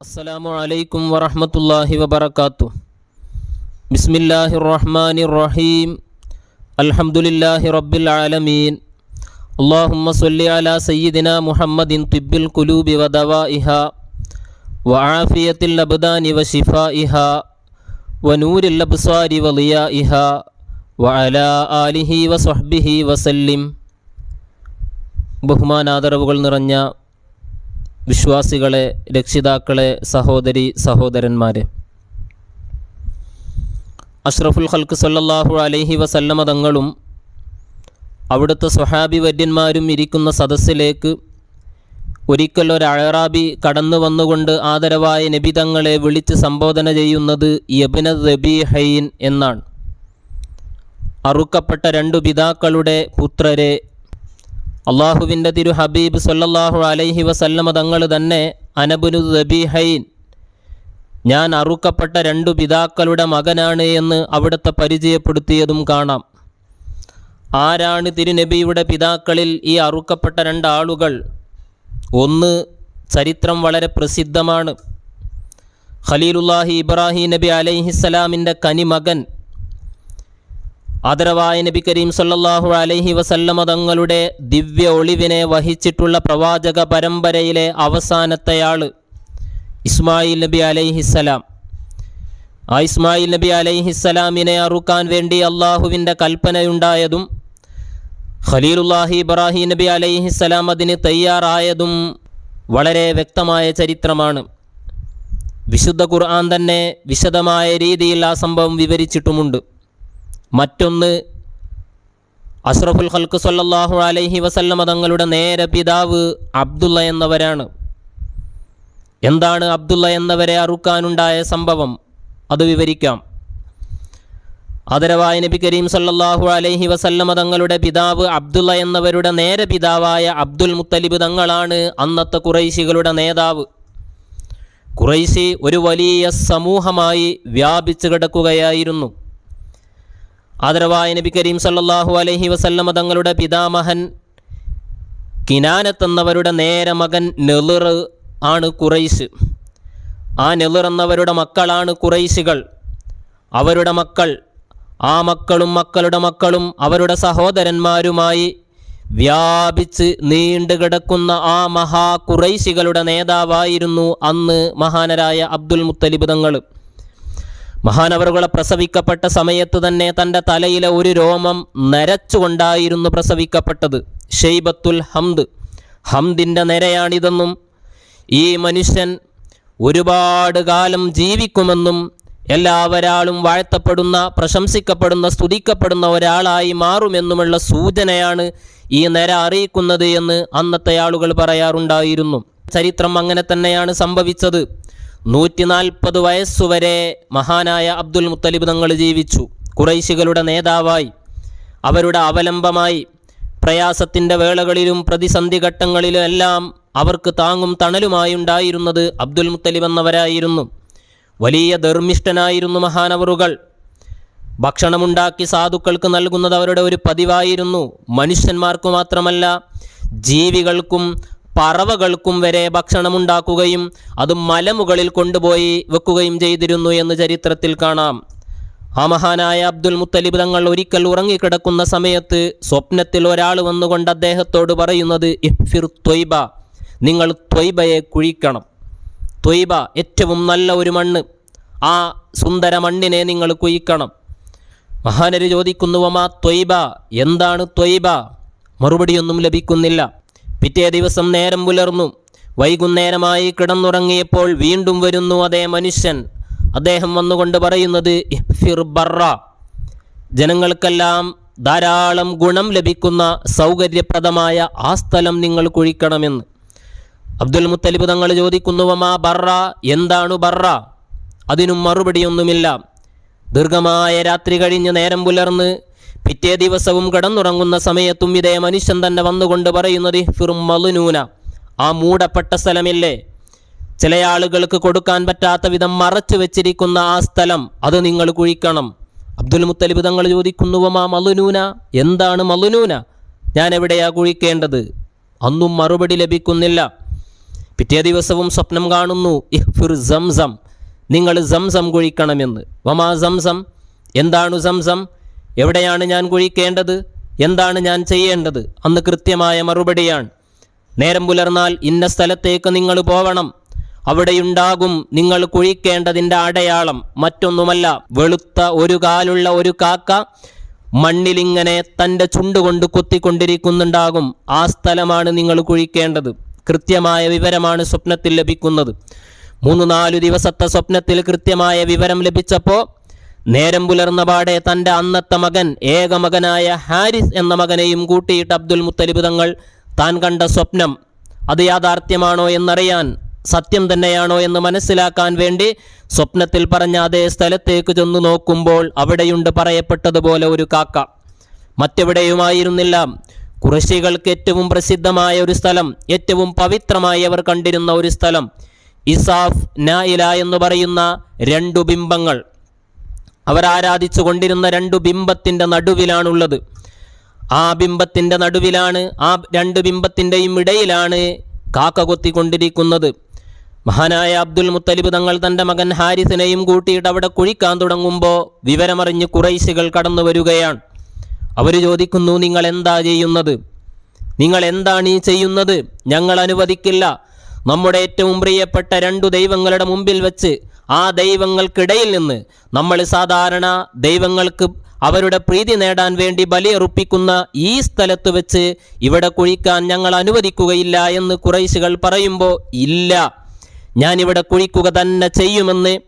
അസ്സലാമു അലൈക്കും വറഹമത്തല്ലാഹി വബർക്കാത്തു ബിസ്മില്ലാഹി റഹ്മാൻ റഹീം അൽഹംദുലില്ലാഹി റബ്ബിൽ ആലമീൻ. അള്ളാഹുമ്മ സൊല്ലി അല സയ്യിദിന മുഹമ്മദിൻ തിബിൽ കുലൂബി വദവാ ഇഹ വആഫിയത്തിൽ അബ്ദാനി വഷിഫാ ഇഹ വനൂരിൽ അബ്സാരി വലിയ ഇഹ വഅല ആലിഹി വസ്ഹബിഹി വസല്ലിം ബഹുമാനാദരവുകൾ നിറഞ്ഞ വിശ്വാസികളെ രക്ഷിതാക്കളെ സഹോദരി സഹോദരന്മാരെ. അഷ്റഫുൽ ഖൽക്ക് സല്ലാഹു അലൈഹി വസല്ലമ തങ്ങളും അവിടുത്തെ സ്വഹാബി വര്യന്മാരും ഇരിക്കുന്ന സദസ്സിലേക്ക് ഒരിക്കൽ ഒരു അഴറാബി കടന്നു വന്നുകൊണ്ട് ആദരവായ നബിതങ്ങളെ വിളിച്ച് സംബോധന ചെയ്യുന്നത് യബിന റബി ഹൈൻ എന്നാണ്. അറുക്കപ്പെട്ട രണ്ടു പിതാക്കളുടെ പുത്രരെ അള്ളാഹുവിന്റെ തിരു ഹബീബ് സല്ലല്ലാഹു അലൈഹി വസല്ലമ തങ്ങൾ തന്നെ അനബുനു റബീഹൈൻ ഞാൻ അറുക്കപ്പെട്ട രണ്ടു പിതാക്കളുടെ മകനാണ് എന്ന് അവിടുത്തെ പരിചയപ്പെടുത്തിയതും കാണാം. ആരാണ് തിരുനബിയുടെ പിതാക്കളിൽ ഈ അറുക്കപ്പെട്ട രണ്ടാളുകൾ? ഒന്ന് ചരിത്രം വളരെ പ്രസിദ്ധമാണ്. ഖലീലുല്ലാഹി ഇബ്രാഹിം നബി അലൈഹിസ്സലാമിന്റെ കനിമകൻ ആദരവായ നബി കരീം സല്ലല്ലാഹു അലൈഹി വസല്ലമ തങ്ങളുടെ ദിവ്യ ഒളിവിനെ വഹിച്ചിട്ടുള്ള പ്രവാചക പരമ്പരയിലെ അവസാനത്തെയാൾ ഇസ്മായിൽ നബി അലൈഹിസ്സലാം ആ ഇസ്മായിൽ നബി അലൈഹിസ്സലാമിനെ അറുക്കാൻ വേണ്ടി അള്ളാഹുവിന്റെ കൽപ്പനയുണ്ടായതും ഖലീലുല്ലാഹി ഇബ്രാഹിം നബി അലൈഹിസ്സലാം അതിന് തയ്യാറായതും വളരെ വ്യക്തമായ ചരിത്രമാണ്. വിശുദ്ധ ഖുർആൻ തന്നെ വിശദമായ രീതിയിൽ ആ സംഭവം വിവരിച്ചിട്ടുമുണ്ട്. മറ്റൊന്ന് അഷ്റഫുൽ ഹൽക്ക് സല്ലാഹു അലൈഹി വസല്ലമ തങ്ങളുടെ നേരെ പിതാവ് അബ്ദുള്ള എന്നവരാണ്. എന്താണ് അബ്ദുള്ള എന്നവരെ അറുക്കാനുണ്ടായ സംഭവം? അത് വിവരിക്കാം. ആദരവായ നബി കരീം സല്ലാഹു അലൈഹി വസല്ലമ തങ്ങളുടെ പിതാവ് അബ്ദുള്ള എന്നവരുടെ നേരെ പിതാവായ അബ്ദുൽ മുത്തലിബ് തങ്ങളാണ് അന്നത്തെ കുറൈശികളുടെ നേതാവ്. കുറൈശി ഒരു വലിയ സമൂഹമായി വ്യാപിച്ചു കിടക്കുകയായിരുന്നു. ആദരവായ നബി കരീം സല്ലല്ലാഹു അലൈഹി വസല്ലമ തങ്ങളുടെ പിതാമഹൻ കിനാനത്ത് എന്നവരുടെ നേരെ മകൻ നെളിർ ആണ് കുറൈശ്. ആ നെളിർ എന്നവരുടെ മക്കളാണ് കുറൈശികൾ. അവരുടെ മക്കൾ ആ മക്കളും മക്കളുടെ മക്കളും അവരുടെ സഹോദരന്മാരുമായി വ്യാപിച്ച് നീണ്ടു കിടക്കുന്ന ആ മഹാ കുറൈശികളുടെ നേതാവായിരുന്നു അന്ന് മഹാനരായ അബ്ദുൽ മുത്തലിബ് തങ്ങൾ. മഹാനവറുകളെ പ്രസവിക്കപ്പെട്ട സമയത്ത് തന്നെ തന്റെ തലയിലെ ഒരു രോമം നരച്ചുകൊണ്ടായിരുന്നു പ്രസവിക്കപ്പെട്ടത്. ഷെയ്ബത്തുൽ ഹംദ്. ഹംദിന്റെ നിരയാണിതെന്നും ഈ മനുഷ്യൻ ഒരുപാട് കാലം ജീവിക്കുമെന്നും എല്ലാവരാളും വാഴ്ത്തപ്പെടുന്ന പ്രശംസിക്കപ്പെടുന്ന സ്തുതിക്കപ്പെടുന്ന ഒരാളായി മാറുമെന്നുമുള്ള സൂചനയാണ് ഈ നിര അറിയിക്കുന്നത് എന്ന് അന്നത്തെ ആളുകൾ പറയാറുണ്ടായിരുന്നു. ചരിത്രം അങ്ങനെ തന്നെയാണ് സംഭവിച്ചത്. നൂറ്റി നാൽപ്പത് വയസ്സുവരെ മഹാനായ അബ്ദുൽ മുത്തലിബ് തങ്ങൾ ജീവിച്ചു. കുറൈശികളുടെ നേതാവായി. അവരുടെ അവലംബമായി പ്രയാസത്തിന്റെ വേളകളിലും പ്രതിസന്ധി ഘട്ടങ്ങളിലും എല്ലാം അവർക്ക് താങ്ങും തണലുമായി ഉണ്ടായിരുന്നത് അബ്ദുൽ മുത്തലിബ് എന്നവരായിരുന്നു. വലിയ ധർമ്മിഷ്ഠനായിരുന്നു മഹാനവറുകൾ. ഭക്ഷണമുണ്ടാക്കി സാധുക്കൾക്ക് നൽകുന്നത് അവരുടെ ഒരു പതിവായിരുന്നു. മനുഷ്യന്മാർക്ക് മാത്രമല്ല ജീവികൾക്കും പറവകൾക്കും വരെ ഭക്ഷണമുണ്ടാക്കുകയും അത് മലമുകളിൽ കൊണ്ടുപോയി വെക്കുകയും ചെയ്തിരുന്നു എന്ന് ചരിത്രത്തിൽ കാണാം. ആ മഹാനായ അബ്ദുൽ മുത്തലിബ് തങ്ങൾ ഒരിക്കൽ ഉറങ്ങിക്കിടക്കുന്ന സമയത്ത് സ്വപ്നത്തിൽ ഒരാൾ വന്നുകൊണ്ട് അദ്ദേഹത്തോട് പറയുന്നത് ഇഫിർ ത്വയ്ബ നിങ്ങൾ ത്വയ്ബയെ കുഴിക്കണം. ത്വയ്ബ ഏറ്റവും നല്ല ഒരു മണ്ണ്. ആ സുന്ദര മണ്ണിനെ നിങ്ങൾ കുഴിക്കണം. മഹാനര് ചോദിക്കുന്നുവമാ ത്വയ്ബ എന്താണ് ത്വയ്ബ മറുപടിയൊന്നും ലഭിക്കുന്നില്ല. പിറ്റേ ദിവസം നേരം പുലർന്നു. വൈകുന്നേരമായി കിടന്നുറങ്ങിയപ്പോൾ വീണ്ടും വരുന്നു അതേ മനുഷ്യൻ. അദ്ദേഹം വന്നുകൊണ്ട് പറയുന്നത് ഇഫിർ ബറ ജനങ്ങൾക്കെല്ലാം ധാരാളം ഗുണം ലഭിക്കുന്ന സൗകര്യപ്രദമായ ആ സ്ഥലം നിങ്ങൾ കുഴിക്കണമെന്ന്. അബ്ദുൽ മുത്തലിബ് തങ്ങൾ ചോദിക്കുന്നുവമാ ബറ എന്താണ് ബറ അതിനും മറുപടിയൊന്നുമില്ല. ദീർഘമായ രാത്രി കഴിഞ്ഞ് നേരം പുലർന്ന് പിറ്റേ ദിവസവും കിടന്നുറങ്ങുന്ന സമയത്തും ഇതേ മനുഷ്യൻ തന്നെ വന്നുകൊണ്ട് പറയുന്നത് ഫിറുമലുനൂന ആ മൂടപ്പെട്ട സ്ഥലമില്ലേ? ചില ആളുകൾക്ക് കൊടുക്കാൻ പറ്റാത്ത വിധം മറച്ചു വെച്ചിരിക്കുന്ന ആ സ്ഥലം അത് നിങ്ങൾ കുഴിക്കണം. അബ്ദുൽ മുത്തലിബ് തങ്ങൾ ചോദിക്കുന്നുവമാ മലുനൂന എന്താണ് മലുനൂന ഞാൻ എവിടെയാ കുഴിക്കേണ്ടത്? അന്നും മറുപടി ലഭിക്കുന്നില്ല. പിറ്റേ ദിവസവും സ്വപ്നം കാണുന്നു ഇഹ്ഫിർ സംസം. നിങ്ങൾ സംസം കുഴിക്കണമെന്ന്. വമാ സംസം? എന്താണ് സംസം? എവിടെയാണ് ഞാൻ കുഴിക്കേണ്ടത്? എന്താണ് ഞാൻ ചെയ്യേണ്ടത്? അന്ന് കൃത്യമായ മറുപടിയാണ്. നേരം പുലർന്നാൽ ഇന്ന സ്ഥലത്തേക്ക് നിങ്ങൾ പോവണം. അവിടെയുണ്ടാകും നിങ്ങൾ കുഴിക്കേണ്ടതിന്റെ അടയാളം. മറ്റൊന്നുമല്ല വെളുത്ത ഒരു കാലുള്ള ഒരു കാക്ക മണ്ണിലിങ്ങനെ തന്റെ ചുണ്ടുകൊണ്ട് കൊത്തിക്കൊണ്ടിരിക്കുന്നുണ്ടാകും. ആ സ്ഥലമാണ് നിങ്ങൾ കുഴിക്കേണ്ടത്. കൃത്യമായ വിവരമാണ് സ്വപ്നത്തിൽ ലഭിക്കുന്നത്. മൂന്ന് നാലു ദിവസത്തെ സ്വപ്നത്തിൽ കൃത്യമായ വിവരം ലഭിച്ചപ്പോൾ നേരം പുലർന്ന പാടെ തന്റെ അന്നത്തെ മകൻ ഏക മകനായ ഹാരിസ് എന്ന മകനെയും കൂട്ടിയിട്ട് അബ്ദുൽ മുത്തലിബ് തങ്ങൾ താൻ കണ്ട സ്വപ്നം അത് യാഥാർത്ഥ്യമാണോ എന്നറിയാൻ സത്യം തന്നെയാണോ എന്ന് മനസ്സിലാക്കാൻ വേണ്ടി സ്വപ്നത്തിൽ പറഞ്ഞ അതേ സ്ഥലത്തേക്ക് ചെന്നു നോക്കുമ്പോൾ അവിടെയുണ്ട് പറയപ്പെട്ടതുപോലെ ഒരു കാക്ക. മറ്റെവിടെയുമായിരുന്നില്ല. കുറശികൾക്ക് ഏറ്റവും പ്രസിദ്ധമായ ഒരു സ്ഥലം ഏറ്റവും പവിത്രമായി അവർ കണ്ടിരുന്ന ഒരു സ്ഥലം ഇസാഫ് നായില എന്ന് പറയുന്ന രണ്ടു ബിംബങ്ങൾ. അവർ ആരാധിച്ചു കൊണ്ടിരുന്ന രണ്ടു ബിംബത്തിന്റെ നടുവിലാണുള്ളത്. ആ ബിംബത്തിന്റെ നടുവിലാണ് ആ രണ്ട് ബിംബത്തിന്റെയും ഇടയിലാണ് കാക്ക കൊത്തിക്കൊണ്ടിരിക്കുന്നത്. മഹാനായ അബ്ദുൽ മുത്തലിബ് തങ്ങൾ തന്റെ മകൻ ഹാരിസിനെയും കൂട്ടിയിട്ട് അവിടെ കുഴിക്കാൻ തുടങ്ങുമ്പോൾ വിവരമറിഞ്ഞ് കുറൈശികൾ കടന്നു വരികയാണ്. അവർ ചോദിക്കുന്നു നിങ്ങൾ എന്താ ചെയ്യുന്നത്? നിങ്ങൾ എന്താണ് ഈ ചെയ്യുന്നത്? ഞങ്ങൾ അനുവദിക്കില്ല. നമ്മുടെ ഏറ്റവും പ്രിയപ്പെട്ട രണ്ടു ദൈവങ്ങളുടെ മുമ്പിൽ വെച്ച് ആ ദൈവങ്ങൾക്കിടയിൽ നിന്ന് നമ്മൾ സാധാരണ ദൈവങ്ങൾക്ക് അവരുടെ പ്രീതി നേടാൻ വേണ്ടി ബലിയറുപ്പിക്കുന്ന ഈ സ്ഥലത്ത് വെച്ച് ഇവിടെ കുഴിക്കാൻ ഞങ്ങൾ അനുവദിക്കുകയില്ല എന്ന് കുറൈശികൾ പറയുമ്പോൾ ഇല്ല. ഞാനിവിടെ കുഴിക്കുക തന്നെ ചെയ്യുമെന്ന്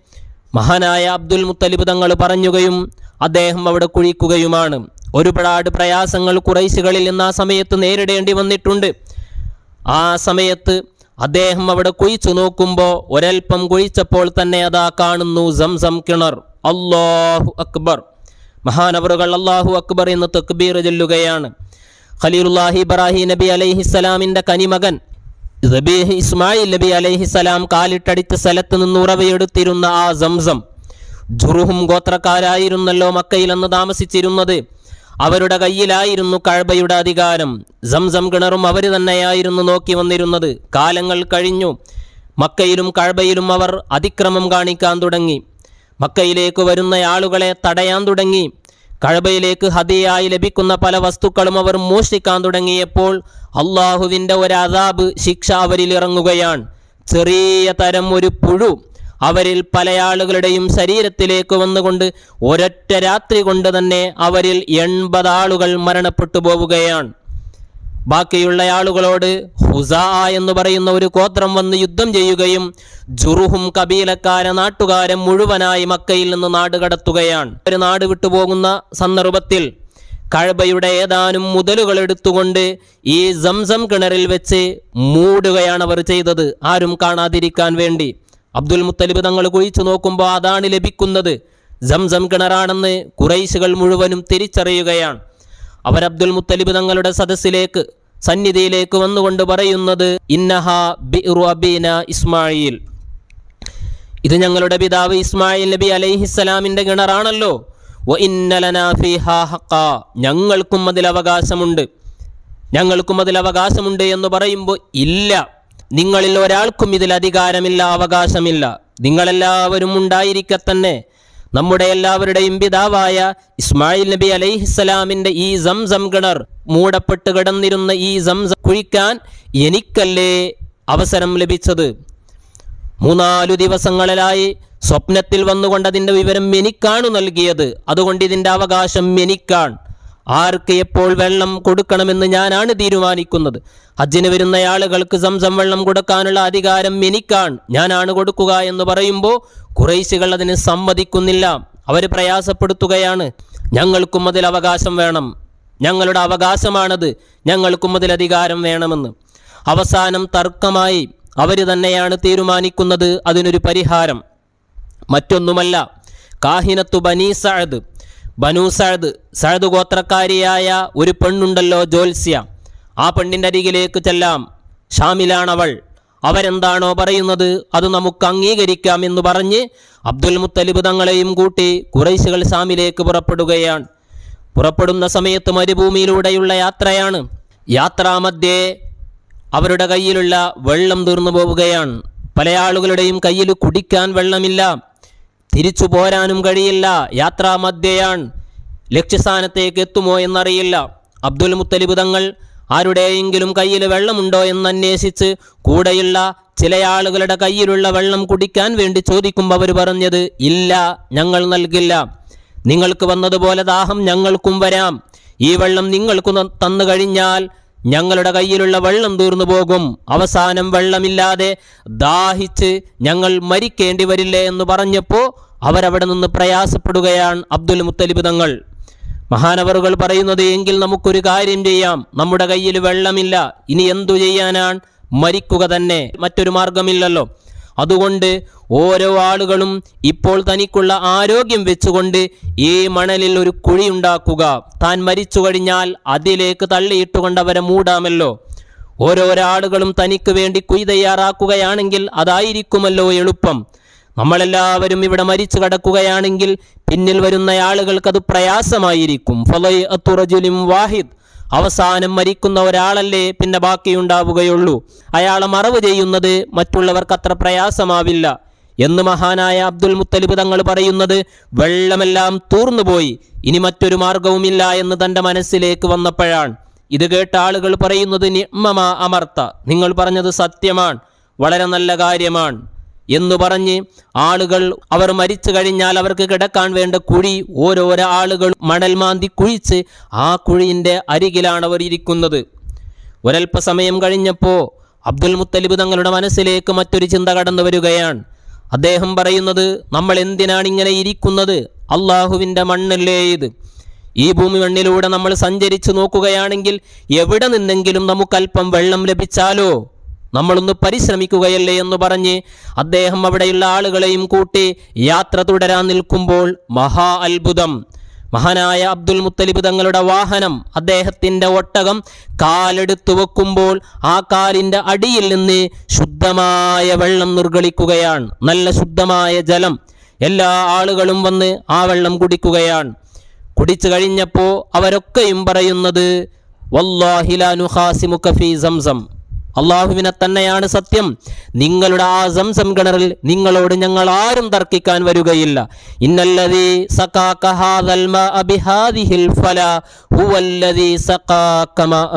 മഹാനായ അബ്ദുൽ മുത്തലിബ് തങ്ങൾ പറഞ്ഞുകയും അദ്ദേഹം അവിടെ കുഴിക്കുകയുമാണ്. ഒരുപാട് പ്രയാസങ്ങൾ കുറൈശികളിൽ നിന്ന് ആ സമയത്ത് നേരിടേണ്ടി വന്നിട്ടുണ്ട്. ആ സമയത്ത് അദ്ദേഹം അവിടെ കുഴിച്ചു നോക്കുമ്പോൾ ഒരൽപ്പം കുഴിച്ചപ്പോൾ തന്നെ അതാ കാണുന്നു സംസം കിണർ. അള്ളാഹു അക്ബർ. മഹാനവറുകൾ അള്ളാഹു അക്ബർ എന്ന് തക്ബീർ ചൊല്ലുകയാണ്. ഖലീലുല്ലാഹി ഇബ്രാഹിം നബി അലൈഹിസ്സലാമിന്റെ കനിമകൻ റബീഹ് ഇസ്മായിൽ നബി അലൈഹിസ്സലാം കാലിട്ടടിച്ച സ്ഥലത്ത് നിന്ന് ഉറവയെടുത്തിരുന്ന ആ സംസം. ജുറുഹും ഗോത്രക്കാരായിരുന്നല്ലോ മക്കയിൽ അന്ന് താമസിച്ചിരുന്നത്. അവരുടെ കയ്യിലായിരുന്നു കഴബയുടെ അധികാരം. സംസം കിണറും അവർ തന്നെയായിരുന്നു നോക്കി വന്നിരുന്നത്. കാലങ്ങൾ കഴിഞ്ഞു. മക്കയിലും കഴബയിലും അവർ അതിക്രമം കാണിക്കാൻ തുടങ്ങി. മക്കയിലേക്ക് വരുന്ന ആളുകളെ തടയാൻ തുടങ്ങി. കഴബയിലേക്ക് ഹതിയായി ലഭിക്കുന്ന പല വസ്തുക്കളും അവർ മോഷ്ടിക്കാൻ തുടങ്ങിയപ്പോൾ അള്ളാഹുവിന്റെ ഒരു അതാബ് ശിക്ഷ അവരിൽ ഇറങ്ങുകയാണ്. ചെറിയ തരം ഒരു പുഴു. അവരിൽ പല ആളുകളുടെയും ശരീരത്തിലേക്ക് വന്നുകൊണ്ട് ഒരൊറ്റ രാത്രി കൊണ്ട് തന്നെ അവരിൽ എൺപത് ആളുകൾ മരണപ്പെട്ടു പോവുകയാണ്. ബാക്കിയുള്ള ആളുകളോട് ഹുസാ എന്ന് പറയുന്ന ഒരു ഗോത്രം വന്ന് യുദ്ധം ചെയ്യുകയും ജുറുഹും കബീലക്കാരെ നാട്ടുകാരൻ മുഴുവനായി മക്കയിൽ നിന്ന് നാട് കടത്തുകയാണ്. ഒരു നാട് വിട്ടുപോകുന്ന സന്ദർഭത്തിൽ കഴബയുടെ ഏതാനും മുതലുകൾ എടുത്തുകൊണ്ട് ഈ സംസം കിണറിൽ വെച്ച് മൂടുകയാണ് അവർ ചെയ്തത്. ആരും കാണാതിരിക്കാൻ വേണ്ടി. അബ്ദുൽ മുത്തലിബ് തങ്ങൾ കുഴിച്ചു നോക്കുമ്പോൾ അതാണ് ലഭിക്കുന്നത്. സംസം കിണറാണെന്ന് കുറൈശുകൾ മുഴുവനും തിരിച്ചറിയുകയാണ്. അവർ അബ്ദുൽ മുത്തലിബ് തങ്ങളുടെ സദസ്സിലേക്ക് സന്നിധിയിലേക്ക് വന്നുകൊണ്ട് പറയുന്നത് ഇന്നഹ ബി അബീന ഇസ്മായിൽ ഇത് ഞങ്ങളുടെ പിതാവ് ഇസ്മായിൽ നബി അലൈഹിസ്സലാമിന്റെ കിണറാണല്ലോ. വ ഇന്നലനാ ഫീഹാ ഹഖാ. ഞങ്ങൾക്കും അതിൽ അവകാശമുണ്ട്. ഞങ്ങൾക്കും അതിൽ അവകാശമുണ്ട് എന്ന് പറയുമ്പോൾ ഇല്ല. നിങ്ങളിൽ ഒരാൾക്കും ഇതിൽ അധികാരമില്ല അവകാശമില്ല. നിങ്ങളെല്ലാവരും ഉണ്ടായിരിക്കെ തന്നെ. നമ്മുടെ എല്ലാവരുടെയും പിതാവായ ഇസ്മായിൽ നബി അലൈഹിസ്സലാമിന്റെ ഈ സംസം കിണർ മൂടപ്പെട്ട് കിടന്നിരുന്ന ഈ സംസം കുഴിക്കാൻ എനിക്കല്ലേ അവസരം ലഭിച്ചത്? മൂന്നാലു ദിവസങ്ങളിലായി സ്വപ്നത്തിൽ വന്നുകൊണ്ട് അതിന്റെ വിവരം എനിക്കാണ് നൽകിയത്. അതുകൊണ്ട് ഇതിന്റെ അവകാശം എനിക്കാണ്. ആർക്ക് എപ്പോൾ വെള്ളം കൊടുക്കണമെന്ന് ഞാനാണ് തീരുമാനിക്കുന്നത്. ഹജ്ജിന് വരുന്ന ആളുകൾക്ക് സംസം വെള്ളം കൊടുക്കാനുള്ള അധികാരം എനിക്കാണ്. ഞാനാണ് കൊടുക്കുക എന്ന് പറയുമ്പോൾ കുറേശികൾ അതിന് സമ്മതിക്കുന്നില്ല. അവർ പ്രയാസപ്പെടുത്തുകയാണ്. ഞങ്ങൾക്കും അതിൽ അവകാശം വേണം. ഞങ്ങളുടെ അവകാശമാണത്. ഞങ്ങൾക്കും അതിൽ അധികാരം വേണമെന്ന്. അവസാനം തർക്കമായി. അവർ തന്നെയാണ് തീരുമാനിക്കുന്നത്. അതിനൊരു പരിഹാരം. മറ്റൊന്നുമല്ല. കാഹിനത്തു ബനീ സഅദ്. ബനു സഴദ് സഴദ് ഗോത്രക്കാരിയായ ഒരു പെണ്ണുണ്ടല്ലോ ജോത്സ്യ. ആ പെണ്ണിന്റെ അരികിലേക്ക് ചെല്ലാം. ഷാമിലാണവൾ. അവരെന്താണോ പറയുന്നത് അത് നമുക്ക് അംഗീകരിക്കാം എന്ന് പറഞ്ഞ് അബ്ദുൽ മുത്തലിബ് തങ്ങളെയും കൂട്ടി കുറൈശികൾ ഷാമിലേക്ക് പുറപ്പെടുകയാണ്. പുറപ്പെടുന്ന സമയത്ത് മരുഭൂമിയിലൂടെയുള്ള യാത്രയാണ്. യാത്രാമധ്യേ അവരുടെ കയ്യിലുള്ള വെള്ളം തീർന്നു പോവുകയാണ്. പല ആളുകളുടെയും കയ്യിൽ കുടിക്കാൻ വെള്ളമില്ല. തിരിച്ചു പോരാനും കഴിയില്ല. യാത്രാമധ്യയാണ് ലക്ഷ്യസ്ഥാനത്തേക്ക് എത്തുമോ എന്നറിയില്ല. അബ്ദുൽ മുത്തലിബ് തങ്ങൾ ആരുടെയെങ്കിലും കയ്യിൽ വെള്ളമുണ്ടോ എന്ന് അന്വേഷിച്ച് കൂടെയുള്ള ചില ആളുകളുടെ കയ്യിലുള്ള വെള്ളം കുടിക്കാൻ വേണ്ടി ചോദിക്കുമ്പോൾ അവർ പറഞ്ഞത് ഇല്ല ഞങ്ങൾ നൽകില്ല. നിങ്ങൾക്ക് വന്നതുപോലെ ദാഹം ഞങ്ങൾക്കും വരാം. ഈ വെള്ളം നിങ്ങൾക്ക് തന്നു കഴിഞ്ഞാൽ ഞങ്ങളുടെ കയ്യിലുള്ള വെള്ളം തീർന്നു പോകും. അവസാനം വെള്ളമില്ലാതെ ദാഹിച്ച് ഞങ്ങൾ മരിക്കേണ്ടി വരില്ലേ എന്ന് പറഞ്ഞപ്പോൾ അവരവിടെ നിന്ന് പ്രയാസപ്പെടുകയാണ് അബ്ദുൽ മുത്തലിബ് തങ്ങൾ. മഹാനവറുകൾ പറയുന്നത് എങ്കിൽ നമുക്കൊരു കാര്യം ചെയ്യാം. നമ്മുടെ കയ്യിൽ വെള്ളമില്ല. ഇനി എന്തു ചെയ്യാനാണ്? മരിക്കുക തന്നെ. മറ്റൊരു മാർഗമില്ലല്ലോ. അതുകൊണ്ട് ഓരോ ആളുകളും ഇപ്പോൾ തനിക്കുള്ള ആരോഗ്യം വെച്ചുകൊണ്ട് ഈ മണലിൽ ഒരു കുഴി ഉണ്ടാക്കുക. താൻ മരിച്ചു കഴിഞ്ഞാൽ അതിലേക്ക് തള്ളിയിട്ടുകൊണ്ട് അവരെ മൂടാമല്ലോ. ഓരോരോ ആളുകളും തനിക്ക് വേണ്ടി കുഴി തയ്യാറാക്കുകയാണെങ്കിൽ അതായിരിക്കുമല്ലോ എളുപ്പം. നമ്മളെല്ലാവരും ഇവിടെ മരിച്ചു കടക്കുകയാണെങ്കിൽ പിന്നിൽ വരുന്ന ആളുകൾക്ക് അത് പ്രയാസമായിരിക്കും. ഫലൈ അത്തുറജുലിം വാഹിദ്. അവസാനം മരിക്കുന്ന ഒരാളല്ലേ പിന്നെ ബാക്കിയുണ്ടാവുകയുള്ളൂ. അയാളെ മറവ് ചെയ്യുന്നത് മറ്റുള്ളവർക്ക് അത്ര പ്രയാസമാവില്ല. എന്ന് മഹാനായ അബ്ദുൽ മുത്തലിബ് തങ്ങൾ പറയുന്നത് വെള്ളമെല്ലാം തൂർന്നുപോയി ഇനി മറ്റൊരു മാർഗവുമില്ല എന്ന് തന്റെ മനസ്സിലേക്ക് വന്നപ്പോഴാണ്. ഇത് കേട്ട ആളുകൾ പറയുന്നത് നിമ്മമാ അമർത്ത. നിങ്ങൾ പറഞ്ഞത് സത്യമാണ് വളരെ നല്ല കാര്യമാണ് എന്നു പറഞ്ഞ് ആളുകൾ അവർ മരിച്ചു കഴിഞ്ഞാൽ അവർക്ക് കിടക്കാൻ വേണ്ട കുഴി ഓരോരോ ആളുകൾ മണൽ മാന്തി കുഴിച്ച് ആ കുഴിന്റെ അരികിലാണ് അവർ ഇരിക്കുന്നത്. ഒരൽപ്പസമയം കഴിഞ്ഞപ്പോൾ അബ്ദുൽ മുത്തലിബ് തങ്ങളുടെ മനസ്സിലേക്ക് മറ്റൊരു ചിന്ത കടന്നു വരികയാണ്. അദ്ദേഹം പറയുന്നത് നമ്മൾ എന്തിനാണ് ഇങ്ങനെ ഇരിക്കുന്നത്? അള്ളാഹുവിന്റെ മണ്ണല്ലേ ഇത്? ഈ ഭൂമി മണ്ണിലൂടെ നമ്മൾ സഞ്ചരിച്ചു നോക്കുകയാണെങ്കിൽ എവിടെ നിന്നെങ്കിലും നമുക്കല്പം വെള്ളം ലഭിച്ചാലോ? നമ്മളൊന്ന് പരിശ്രമിക്കുകയല്ലേ? എന്ന് പറഞ്ഞ് അദ്ദേഹം അവിടെയുള്ള ആളുകളെയും കൂട്ടി യാത്ര തുടരാൻ നിൽക്കുമ്പോൾ മഹാ അത്ഭുതം. മഹാനായ അബ്ദുൽ മുത്തലിബ് തങ്ങളുടെ വാഹനം അദ്ദേഹത്തിന്റെ ഒട്ടകം കാലെടുത്തു വെക്കുമ്പോൾ ആ കാലിന്റെ അടിയിൽ നിന്ന് ശുദ്ധമായ വെള്ളം നിർഗളിക്കുകയാണ്. നല്ല ശുദ്ധമായ ജലം. എല്ലാ ആളുകളും വന്ന് ആ വെള്ളം കുടിക്കുകയാണ്. കുടിച്ചു കഴിഞ്ഞപ്പോൾ അവരൊക്കെയും പറയുന്നത് വല്ലാഹിലാനുഹാസിമുഖ ഫീ സംസം. അള്ളാഹുവിനെ തന്നെയാണ് സത്യം. നിങ്ങളുടെ ആ സംസം കിണറിൽ നിങ്ങളോട് ഞങ്ങൾ ആരും തർക്കിക്കാൻ വരികയില്ല.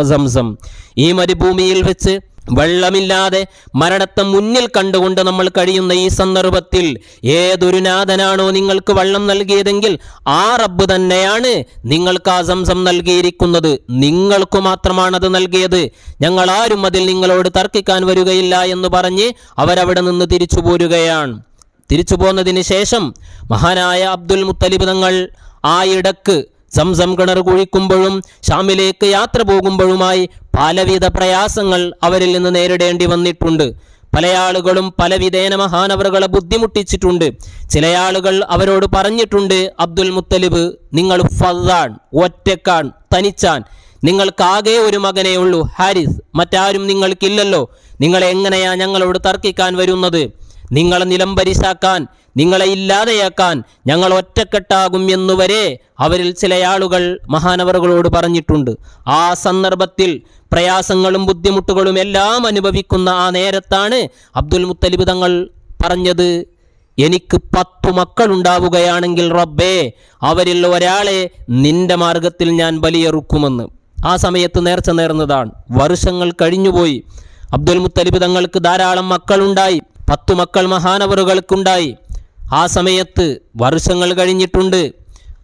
സംസം. ഈ മരുഭൂമിയിൽ വെച്ച് വെള്ളമില്ലാതെ മരണത്തെ മുന്നിൽ കണ്ടുകൊണ്ട് നമ്മൾ കഴിയുന്ന ഈ സന്ദർഭത്തിൽ ഏതൊരു നാഥനാണോ നിങ്ങൾക്ക് വെള്ളം നൽകിയതെങ്കിൽ ആ റബ്ബ് തന്നെയാണ് നിങ്ങൾക്ക് ആ സംസം നൽകിയിരിക്കുന്നത്. നിങ്ങൾക്ക് മാത്രമാണ് അത് നൽകിയത്. ഞങ്ങൾ ആരും അതിൽ നിങ്ങളോട് തർക്കിക്കാൻ വരികയില്ല എന്ന് പറഞ്ഞ് അവരവിടെ നിന്ന് തിരിച്ചു പോരുകയാണ്. തിരിച്ചു പോന്നതിന് ശേഷം മഹാനായ അബ്ദുൽ മുത്തലിബ് തങ്ങൾ ആ ഇടയ്ക്ക് സംസം കിണർ കുഴിക്കുമ്പോഴും ഷാമിലേക്ക് യാത്ര പോകുമ്പോഴുമായി പലവിധ പ്രയാസങ്ങൾ അവരിൽ നിന്ന് നേരിടേണ്ടി വന്നിട്ടുണ്ട്. പല ആളുകളും പലവിധേന മഹാനവറുകളെ ബുദ്ധിമുട്ടിച്ചിട്ടുണ്ട്. ചില ആളുകൾ അവരോട് പറഞ്ഞിട്ടുണ്ട് അബ്ദുൽ മുത്തലിബ് നിങ്ങൾ ഫാൻ ഒറ്റക്കാൻ തനിച്ചാൻ നിങ്ങൾക്കാകെ ഒരു മകനേ ഉള്ളൂ ഹാരിസ്. മറ്റാരും നിങ്ങൾക്കില്ലല്ലോ. നിങ്ങൾ എങ്ങനെയാ ഞങ്ങളോട് തർക്കിക്കാൻ വരുന്നത്? നിങ്ങളെ നിലംപരിശാക്കാൻ നിങ്ങളെ ഇല്ലാതെയാക്കാൻ ഞങ്ങൾ ഒറ്റക്കെട്ടാകും എന്നുവരെ അവരിൽ ചില ആളുകൾ മഹാനവറുകളോട് പറഞ്ഞിട്ടുണ്ട്. ആ സന്ദർഭത്തിൽ പ്രയാസങ്ങളും ബുദ്ധിമുട്ടുകളും എല്ലാം അനുഭവിക്കുന്ന ആ നേരത്താണ് അബ്ദുൽ മുത്തലിബ് തങ്ങൾ പറഞ്ഞത് എനിക്ക് പത്തു മക്കളുണ്ടാവുകയാണെങ്കിൽ റബ്ബേ അവരിൽ ഒരാളെ നിന്റെ മാർഗത്തിൽ ഞാൻ ബലിയെറുക്കുമെന്ന്. ആ സമയത്ത് നേർച്ച നേർന്നതാണ്. വർഷങ്ങൾ കഴിഞ്ഞുപോയി. അബ്ദുൽ മുത്തലിബ് തങ്ങൾക്ക് ധാരാളം മക്കളുണ്ടായി. പത്തു മക്കൾ മഹാനവറുകൾക്കുണ്ടായി. ആ സമയത്ത് വർഷങ്ങൾ കഴിഞ്ഞിട്ടുണ്ട്.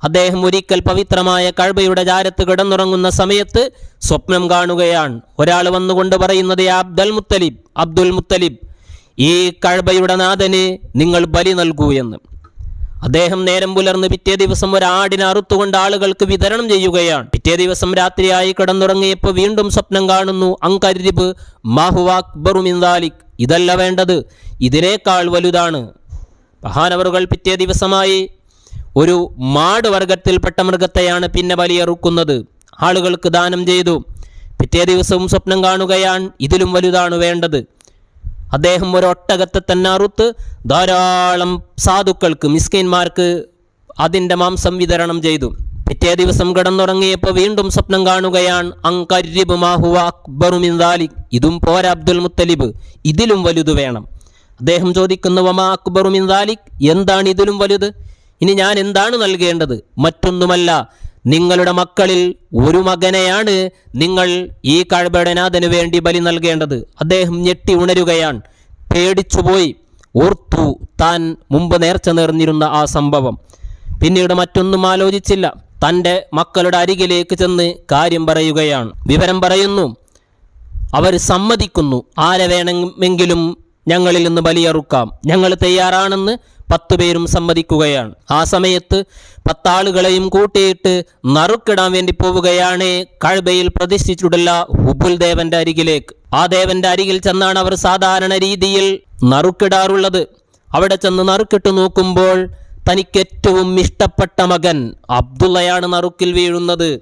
അദ്ദേഹം ഒരിക്കൽ പവിത്രമായ കഴബയുടെ ചാരത്ത് കിടന്നുറങ്ങുന്ന സമയത്ത് സ്വപ്നം കാണുകയാണ്. ഒരാൾ വന്നുകൊണ്ട് പറയുന്നത് അബ്ദൽ മുത്തലിബ് അബ്ദുൽ മുത്തലിബ് ഈ കഴബയുടെ നാഥന് നിങ്ങൾ ബലി നൽകൂ എന്ന്. അദ്ദേഹം നേരം പുലർന്ന് പിറ്റേ ദിവസം ഒരാടിനെ അറുത്തുകൊണ്ട് ആളുകൾക്ക് വിതരണം ചെയ്യുകയാണ്. പിറ്റേ ദിവസം രാത്രിയായി കിടന്നുറങ്ങിയപ്പോൾ വീണ്ടും സ്വപ്നം കാണുന്നു അങ്കരിബ് മാഹുവാക്ബറുമിന്ദാലിക് ഇതല്ല വേണ്ടത് ഇതിനേക്കാൾ വലുതാണ്. മഹാനവറുകൾ പിറ്റേ ദിവസമായി ഒരു മാട് വർഗത്തിൽപ്പെട്ട മൃഗത്തെയാണ് പിന്നെ ബലിയെറുക്കുന്നത്. ആളുകൾക്ക് ദാനം ചെയ്തു. പിറ്റേ ദിവസവും സ്വപ്നം കാണുകയാണ്. ഇതിലും വലുതാണ് വേണ്ടത്. അദ്ദേഹം ഒരൊട്ടകത്തെ തന്നെ അറുത്ത് ധാരാളം സാധുക്കൾക്ക് മിസ്കിന്മാർക്ക് അതിന്റെ മാംസം വിതരണം ചെയ്തു. പിറ്റേ ദിവസം കിടന്നുറങ്ങിയപ്പോൾ വീണ്ടും സ്വപ്നം കാണുകയാണ്. അങ്കരിബ് മാഹുവ അക്ബറുമിന്ദാലിക് ഇതും പോരാ അബ്ദുൽ മുത്തലിബ്. ഇതിലും വലുത് വേണം. അദ്ദേഹം ചോദിക്കുന്നു വമാ അക്ബറു മിൻ ദാലിക്? എന്താണ് ഇതിലും വലുത്? ഇനി ഞാൻ എന്താണ് നൽകേണ്ടത്? മറ്റൊന്നുമല്ല നിങ്ങളുടെ മക്കളിൽ ഒരു മകനെയാണ് നിങ്ങൾ ഈ കഴബടനാഥന് വേണ്ടി ബലി നൽകേണ്ടത്. അദ്ദേഹം ഞെട്ടി ഉണരുകയാണ്. പേടിച്ചുപോയി. ഓർത്തു താൻ മുമ്പ് നേർച്ച നേർന്നിരുന്ന ആ സംഭവം. പിന്നീട് മറ്റൊന്നും ആലോചിച്ചില്ല. തന്റെ മക്കളുടെ അരികിലേക്ക് ചെന്ന് കാര്യം പറയുകയാണ്. വിവരം പറയുന്നു. അവർ സമ്മതിക്കുന്നു. ആരെ വേണമെങ്കിലും ഞങ്ങളിൽ നിന്ന് ബലിയറുക്കാം. ഞങ്ങൾ തയ്യാറാണെന്ന് പത്തു പേരും സമ്മതിക്കുകയാണ്. ആ സമയത്ത് പത്താളുകളെയും കൂട്ടിയിട്ട് നറുക്കിടാൻ വേണ്ടി പോവുകയാണ് കഴബയിൽ പ്രതിഷ്ഠിച്ചിട്ടുള്ള ഹുബുൽ ദേവന്റെ അരികിലേക്ക്. ആ ദേവന്റെ അരികിൽ ചെന്നാണ് അവർ സാധാരണ രീതിയിൽ നറുക്കിടാറുള്ളത്. അവിടെ ചെന്ന് നറുക്കിട്ട് നോക്കുമ്പോൾ തനിക്ക് ഏറ്റവും ഇഷ്ടപ്പെട്ട മകൻ അബ്ദുള്ളയാണ് നറുക്കിൽ വീഴുന്നത്.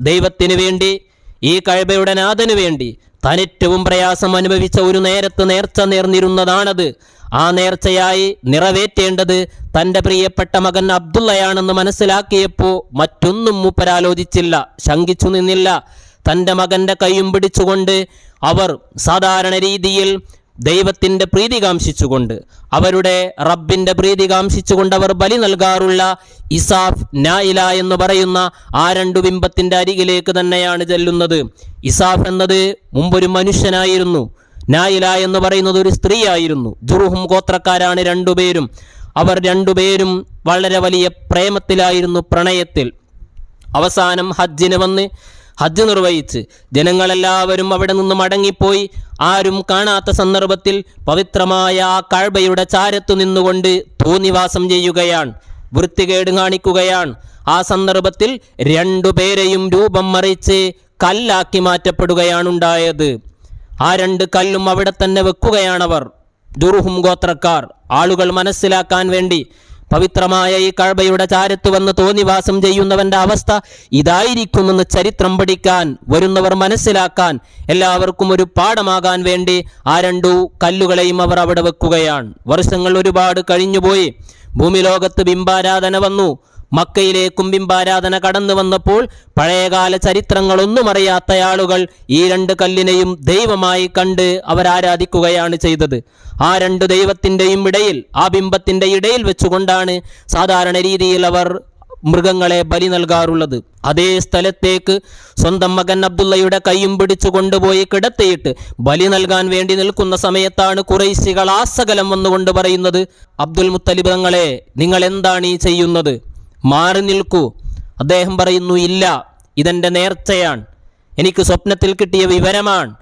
ദൈവത്തിന് വേണ്ടി ഈ കഴബയുടെ നാഥനു വേണ്ടി തനേറ്റവും പ്രയാസം അനുഭവിച്ച ഒരു നേരത്ത് നേർച്ച നേർന്നിരുന്നതാണത്. ആ നേർച്ചയായി നിറവേറ്റേണ്ടത് തന്റെ പ്രിയപ്പെട്ട മകൻ അബ്ദുള്ളയാണെന്ന് മനസ്സിലാക്കിയപ്പോൾ മറ്റൊന്നും മൂപ്പരാലോചിച്ചില്ല ശങ്കിച്ചു നിന്നില്ല. തന്റെ മകന്റെ കൈയും പിടിച്ചുകൊണ്ട് അവർ സാധാരണ രീതിയിൽ ദൈവത്തിന്റെ പ്രീതി കാംക്ഷിച്ചുകൊണ്ട് അവരുടെ റബ്ബിന്റെ പ്രീതി കാംക്ഷിച്ചുകൊണ്ട് അവർ ബലി നൽകാറുള്ള ഇസാഫ് നായില എന്ന് പറയുന്ന ആ രണ്ടു ബിംബത്തിന്റെ അരികിലേക്ക് തന്നെയാണ് ചെല്ലുന്നത്. ഇസാഫ് എന്നത് മുമ്പൊരു മനുഷ്യനായിരുന്നു. നായില എന്ന് പറയുന്നത് ഒരു സ്ത്രീയായിരുന്നു. ജുറുഹും ഗോത്രക്കാരാണ് രണ്ടുപേരും അവർ രണ്ടുപേരും വളരെ വലിയ പ്രേമത്തിലായിരുന്നു പ്രണയത്തിൽ. അവസാനം ഹജ്ജിന് വന്ന് ഹജ്ജ് നിർവഹിച്ച് ജനങ്ങളെല്ലാവരും അവിടെ നിന്ന് മടങ്ങിപ്പോയി. ആരും കാണാത്ത സന്ദർഭത്തിൽ പവിത്രമായ ആ കഴബയുടെ ചാരത്തു നിന്നുകൊണ്ട് തൂനിവാസം ചെയ്യുകയാണ് വൃത്തികേട് കാണിക്കുകയാണ്. ആ സന്ദർഭത്തിൽ രണ്ടുപേരെയും രൂപം മറിച്ച് കല്ലാക്കി മാറ്റപ്പെടുകയാണ് ഉണ്ടായത്. ആ രണ്ട് കല്ലും അവിടെ തന്നെ വെക്കുകയാണവർ ദുർഹും ഗോത്രക്കാർ. ആളുകൾ മനസ്സിലാക്കാൻ വേണ്ടി പവിത്രമായ ഈ കഴബയുടെ ചാരത്ത് വന്ന് തോന്നിവാസം ചെയ്യുന്നവന്റെ അവസ്ഥ ഇതായിരിക്കുമെന്ന് ചരിത്രം പഠിക്കാൻ വരുന്നവർ മനസ്സിലാക്കാൻ എല്ലാവർക്കും ഒരു പാഠമാകാൻ വേണ്ടി ആ രണ്ടു കല്ലുകളെയും അവർ അവിടെ വെക്കുകയാണ്. വർഷങ്ങൾ ഒരുപാട് കഴിഞ്ഞുപോയി. ഭൂമി ലോകത്ത് ബിംബാരാധന വന്നു. മക്കയിലേക്കും കുമ്പിമ്പാരാധന കടന്നു വന്നപ്പോൾ പഴയകാല ചരിത്രങ്ങളൊന്നും അറിയാത്ത ആളുകൾ ഈ രണ്ട് കല്ലിനെയും ദൈവമായി കണ്ട് അവരാരാധിക്കുകയാണ് ചെയ്തത്. ആ രണ്ട് ദൈവത്തിന്റെയും ഇടയിൽ ആ ബിംബത്തിന്റെ ഇടയിൽ വെച്ചുകൊണ്ടാണ് സാധാരണ രീതിയിൽ അവർ മൃഗങ്ങളെ ബലി നൽകാറുള്ളത്. അതേ സ്ഥലത്തേക്ക് സ്വന്തം മകൻ അബ്ദുള്ളയുടെ കൈയും പിടിച്ചു കൊണ്ടുപോയി കിടത്തിയിട്ട് ബലി നൽകാൻ വേണ്ടി നിൽക്കുന്ന സമയത്താണ് കുറൈശികൾ ആസകലം വന്നുകൊണ്ട് പറയുന്നത് അബ്ദുൽ മുത്തലിബ് തങ്ങളെ നിങ്ങൾ എന്താണ് ഈ ചെയ്യുന്നത്? മാറി നിൽക്കൂ. അദ്ദേഹം പറയുന്നു ഇല്ല ഇതെന്റെ നേർച്ചയാണ്. എനിക്ക് സ്വപ്നത്തിൽ കിട്ടിയ വിവരമാണ്.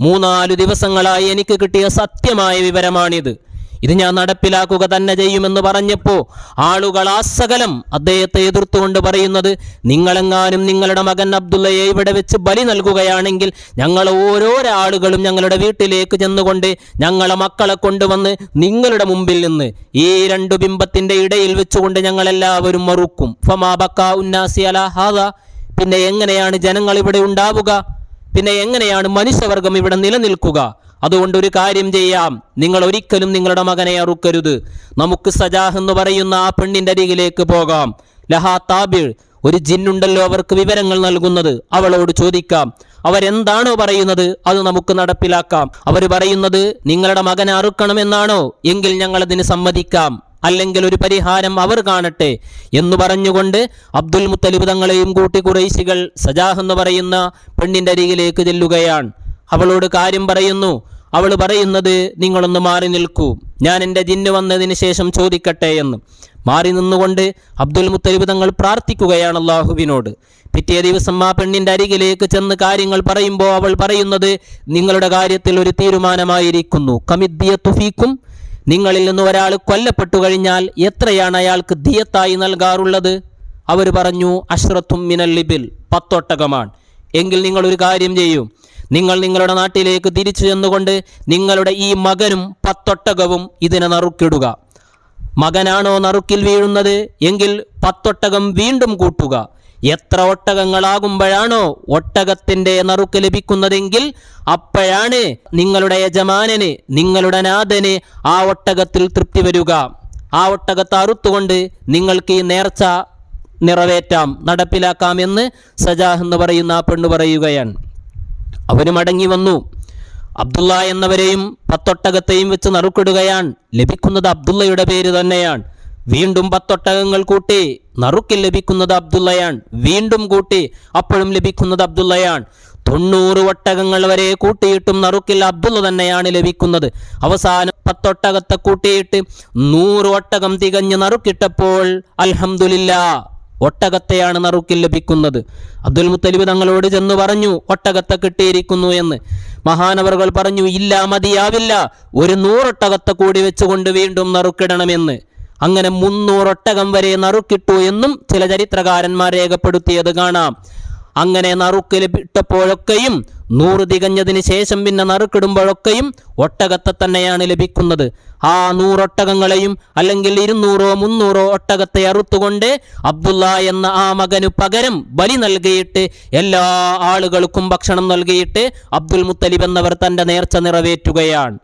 മൂന്നാലു ദിവസങ്ങളായി എനിക്ക് കിട്ടിയ സത്യമായ വിവരമാണിത്. ഇത് ഞാൻ നടപ്പിലാക്കുക തന്നെ ചെയ്യുമെന്ന് പറഞ്ഞപ്പോൾ ആളുകൾ ആ സകലം അദ്ദേഹത്തെ എതിർത്തുകൊണ്ട് പറയുന്നത് നിങ്ങളെങ്ങാനും നിങ്ങളുടെ മകൻ അബ്ദുള്ളയെ ഇവിടെ വെച്ച് ബലി നൽകുകയാണെങ്കിൽ ഞങ്ങൾ ഓരോരാളുകളും ഞങ്ങളുടെ വീട്ടിലേക്ക് ചെന്നുകൊണ്ട് ഞങ്ങളെ മക്കളെ കൊണ്ടുവന്ന് നിങ്ങളുടെ മുമ്പിൽ നിന്ന് ഈ രണ്ടു ബിംബത്തിന്റെ ഇടയിൽ വെച്ചുകൊണ്ട് ഞങ്ങളെല്ലാവരും മറുക്കും. ഫമാബക്ക ഉന്നാസി അലഹാദ പിന്നെ എങ്ങനെയാണ് ജനങ്ങൾ ഇവിടെ ഉണ്ടാവുക? പിന്നെ എങ്ങനെയാണ് മനുഷ്യവർഗം ഇവിടെ നിലനിൽക്കുക? അതുകൊണ്ട് ഒരു കാര്യം ചെയ്യാം. നിങ്ങൾ ഒരിക്കലും നിങ്ങളുടെ മകനെ അറുക്കരുത്. നമുക്ക് സജാഹ് എന്ന് പറയുന്ന ആ പെണ്ണിന്റെ അരികിലേക്ക് പോകാം. ലഹാ താബിൾ ഒരു ജിന്നുണ്ടല്ലോ അവർക്ക് വിവരങ്ങൾ നൽകുന്നത്. അവളോട് ചോദിക്കാം. അവരെന്താണോ പറയുന്നത് അത് നമുക്ക് നടപ്പിലാക്കാം. അവർ പറയുന്നത് നിങ്ങളുടെ മകനെ അറുക്കണമെന്നാണോ? എങ്കിൽ ഞങ്ങൾ അതിന് സമ്മതിക്കാം. അല്ലെങ്കിൽ ഒരു പരിഹാരം അവർ കാണട്ടെ. എന്ന് പറഞ്ഞുകൊണ്ട് അബ്ദുൽ മുത്തലിബ് തങ്ങളെയും കൂട്ടി കുറേശികൾ സജാഹ് എന്ന് പറയുന്ന പെണ്ണിന്റെ അരികിലേക്ക് ചെല്ലുകയാണ്. അവളോട് കാര്യം പറയുന്നു. അവൾ പറയുന്നത് നിങ്ങളൊന്ന് മാറി നിൽക്കൂ. ഞാൻ എന്റെ ജിന്ന് വന്നതിന് ശേഷം ചോദിക്കട്ടെ എന്ന്. മാറി നിന്നുകൊണ്ട് അബ്ദുൽ മുത്തലിബ് തങ്ങൾ പ്രാർത്ഥിക്കുകയാണ് അള്ളാഹുവിനോട്. പിറ്റേ ദിവസം ആ പെണ്ണിന്റെ അരികിലേക്ക് ചെന്ന് കാര്യങ്ങൾ പറയുമ്പോൾ അവൾ പറയുന്നത് നിങ്ങളുടെ കാര്യത്തിൽ ഒരു തീരുമാനമായിരിക്കുന്നു. കമിദ്ദിയ തുഫീക്കും നിങ്ങളിൽ നിന്ന് ഒരാൾ കൊല്ലപ്പെട്ടു കഴിഞ്ഞാൽ എത്രയാണ് അയാൾക്ക് ദിയത്തായി നൽകാറുള്ളത്? അവർ പറഞ്ഞു അഷ്റത്തും മിനൽ ലിബിൽ. പത്തൊട്ടകമാണ്. എങ്കിൽ നിങ്ങൾ ഒരു കാര്യം ചെയ്യൂ. നിങ്ങൾ നിങ്ങളുടെ നാട്ടിലേക്ക് തിരിച്ചു ചെന്നുകൊണ്ട് നിങ്ങളുടെ ഈ മകനും പത്തൊട്ടകവും ഇതിനെ നറുക്കിടുക. മകനാണോ നറുക്കിൽ വീഴുന്നത്? എങ്കിൽ പത്തൊട്ടകം വീണ്ടും കൂട്ടുക. എത്ര ഒട്ടകങ്ങളാകുമ്പോഴാണോ ഒട്ടകത്തിന്റെ നറുക്ക് ലഭിക്കുന്നതെങ്കിൽ അപ്പോഴാണ് നിങ്ങളുടെ യജമാനന് നിങ്ങളുടെ നാഥന് ആ ഒട്ടകത്തിൽ തൃപ്തി വരിക. ആ ഒട്ടകത്തെ അറുത്തുകൊണ്ട് നിങ്ങൾക്ക് ഈ നേർച്ച നിറവേറ്റാം നടപ്പിലാക്കാം എന്ന് സജാഹ് എന്ന് പറയുന്ന ആ പെണ്ണ് പറയുകയാണ്. അവന് മടങ്ങി വന്നു. അബ്ദുള്ള എന്നവരെയും പത്തൊട്ടകത്തെയും വെച്ച് നറുക്കിടുകയാണ്. ലഭിക്കുന്നത് അബ്ദുള്ളയുടെ പേര് തന്നെയാണ്. വീണ്ടും പത്തൊട്ടകങ്ങൾ കൂട്ടി നറുക്കിൽ ലഭിക്കുന്നത് അബ്ദുള്ളയാണ്. വീണ്ടും കൂട്ടി അപ്പോഴും ലഭിക്കുന്നത് അബ്ദുള്ളയാണ്. തൊണ്ണൂറ് ഒട്ടകങ്ങൾ വരെ കൂട്ടിയിട്ടും നറുക്കിൽ അബ്ദുള്ള തന്നെയാണ് ലഭിക്കുന്നത്. അവസാനം പത്തൊട്ടകത്തെ കൂട്ടിയിട്ട് നൂറ് ഒട്ടകം തികഞ്ഞ് നറുക്കിട്ടപ്പോൾ അൽഹംദുലില്ലാ ഒട്ടകത്തെയാണ് നറുക്കിൽ ലഭിക്കുന്നത്. അബ്ദുൽ മുത്തലിബ് തങ്ങളോട് ചെന്ന് പറഞ്ഞു ഒട്ടകത്തെ കിട്ടിയിരിക്കുന്നു എന്ന്. മഹാനവറുകൾ പറഞ്ഞു ഇല്ല മതിയാവില്ല. ഒരു നൂറൊട്ടകത്തെ കൂടി വെച്ചുകൊണ്ട് വീണ്ടും നറുക്കിടണമെന്ന്. അങ്ങനെ മുന്നൂറൊട്ടകം വരെ നറുക്കിട്ടു എന്നും ചില ചരിത്രകാരന്മാർ രേഖപ്പെടുത്തിയത് കാണാം. അങ്ങനെ നറുക്ക് ലഭിട്ടപ്പോഴൊക്കെയും നൂറ് തികഞ്ഞതിന് ശേഷം പിന്നെ നറുക്കിടുമ്പോഴൊക്കെയും ഒട്ടകത്തെ തന്നെയാണ് ലഭിക്കുന്നത്. ആ നൂറൊട്ടകങ്ങളെയും അല്ലെങ്കിൽ ഇരുന്നൂറോ മുന്നൂറോ ഒട്ടകത്തെ അറുത്തുകൊണ്ട് അബ്ദുള്ള എന്ന ആ മകനു പകരം ബലി നൽകിയിട്ട് എല്ലാ ആളുകൾക്കും ഭക്ഷണം നൽകിയിട്ട് അബ്ദുൽ മുത്തലിബ് എന്നവർ തന്റെ നേർച്ച നിറവേറ്റുകയാണ്.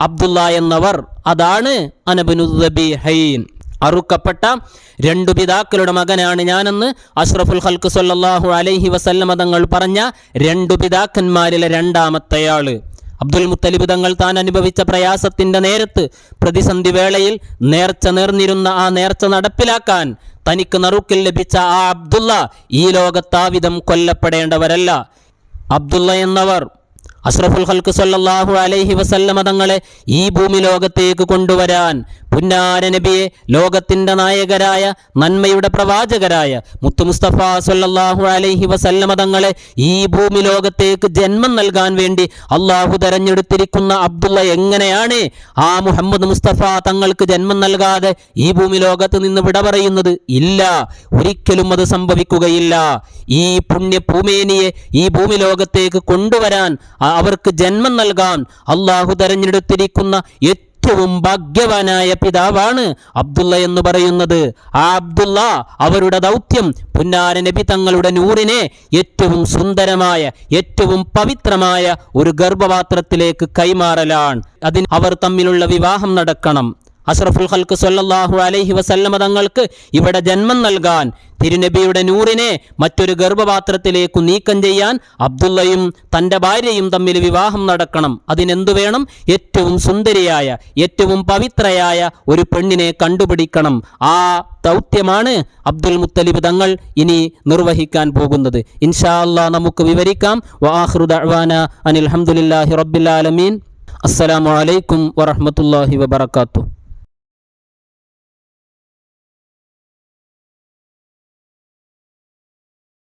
അബ്ദുള്ള എന്നവർ അതാണ് അനബിനുദ്ദബിഹൈൻ അറുക്കപ്പെട്ട രണ്ടു പിതാക്കളുടെ മകനാണ് ഞാനെന്ന് അഷ്റഫുൽ ഹൽക്ക് സൊല്ലാഹു അലൈഹി വസല്ലമ തങ്ങൾ പറഞ്ഞ രണ്ടു പിതാക്കന്മാരിലെ രണ്ടാമത്തെയാൾ. അബ്ദുൽ മുത്തലിബ് തങ്ങൾ താൻ അനുഭവിച്ച പ്രയാസത്തിന്റെ നേരത്ത് പ്രതിസന്ധി വേളയിൽ നേർച്ച നേർന്നിരുന്ന ആ നേർച്ച നടപ്പിലാക്കാൻ തനിക്ക് നറുക്കിൽ ലഭിച്ച ആ അബ്ദുള്ള ഈ ലോകത്താവിധം കൊല്ലപ്പെടേണ്ടവരല്ല. അബ്ദുള്ള എന്നവർ അഷ്റഫുൽ ഹൽക്ക് സല്ലാഹു അലൈഹി വസല്ലമ തങ്ങളെ ഈ ഭൂമി ലോകത്തേക്ക് കൊണ്ടുവരാൻ പുന്നാര നബിയെ ലോകത്തിന്റെ നായകരായ നന്മയുടെ പ്രവാചകരായ മുത്തു മുസ്തഫ സല്ലാഹു അലൈഹി വസല്ലമ തങ്ങളെ ഈ ഭൂമി ലോകത്തേക്ക് ജന്മം നൽകാൻ വേണ്ടി അള്ളാഹു തെരഞ്ഞെടുത്തിരിക്കുന്ന അബ്ദുള്ള എങ്ങനെയാണ് ആ മുഹമ്മദ് മുസ്തഫ തങ്ങൾക്ക് ജന്മം നൽകാതെ ഈ ഭൂമി ലോകത്ത് നിന്ന് വിട പറയുന്നത്? ഇല്ല. ഒരിക്കലും അത് സംഭവിക്കുകയില്ല. ഈ പുണ്യ ഭൂമേനിയെ ഈ ഭൂമി ലോകത്തേക്ക് കൊണ്ടുവരാൻ അവർക്ക് ജന്മം നൽകാൻ അള്ളാഹു തെരഞ്ഞെടുത്തിരിക്കുന്ന ഏറ്റവും ഭാഗ്യവാനായ പിതാവാണ് അബ്ദുള്ള എന്ന് പറയുന്നത്. ആ അബ്ദുള്ള അവരുടെ ദൗത്യം പുന്നാര നബി തങ്ങളുടെ നൂറിനെ ഏറ്റവും സുന്ദരമായ ഏറ്റവും പവിത്രമായ ഒരു ഗർഭപാത്രത്തിലേക്ക് കൈമാറലാണ്. അതിന് അവർ തമ്മിലുള്ള വിവാഹം നടക്കണം. അഷ്റഫുൽ ഖൽക്ക് സല്ലല്ലാഹു അലൈഹി വസല്ലമ തങ്ങൾക്ക് ഇവിടെ ജന്മം നൽകാൻ തിരുനബിയുടെ നൂറിനെ മറ്റൊരു ഗർഭപാത്രത്തിലേക്കു നീക്കം ചെയ്യാൻ അബ്ദുള്ളയും തന്റെ ഭാര്യയും തമ്മിൽ വിവാഹം നടക്കണം. അതിനെന്തു വേണം? ഏറ്റവും സുന്ദരിയായ ഏറ്റവും പവിത്രയായ ഒരു പെണ്ണിനെ കണ്ടുപിടിക്കണം. ആ ദൗത്യമാണ് അബ്ദുൽ മുത്തലിബ് തങ്ങൾ ഇനി നിർവഹിക്കാൻ പോകുന്നത്. ഇൻഷാ നമുക്ക് വിവരിക്കാം. വാഹൃദ അനിൽ ഹംദുലില്ലാഹി റബ്ബിൽ ആലമീൻ. അസ്സലാമു അലൈക്കും വറഹ്മത്തുള്ളാഹി വബറകാതുഹു.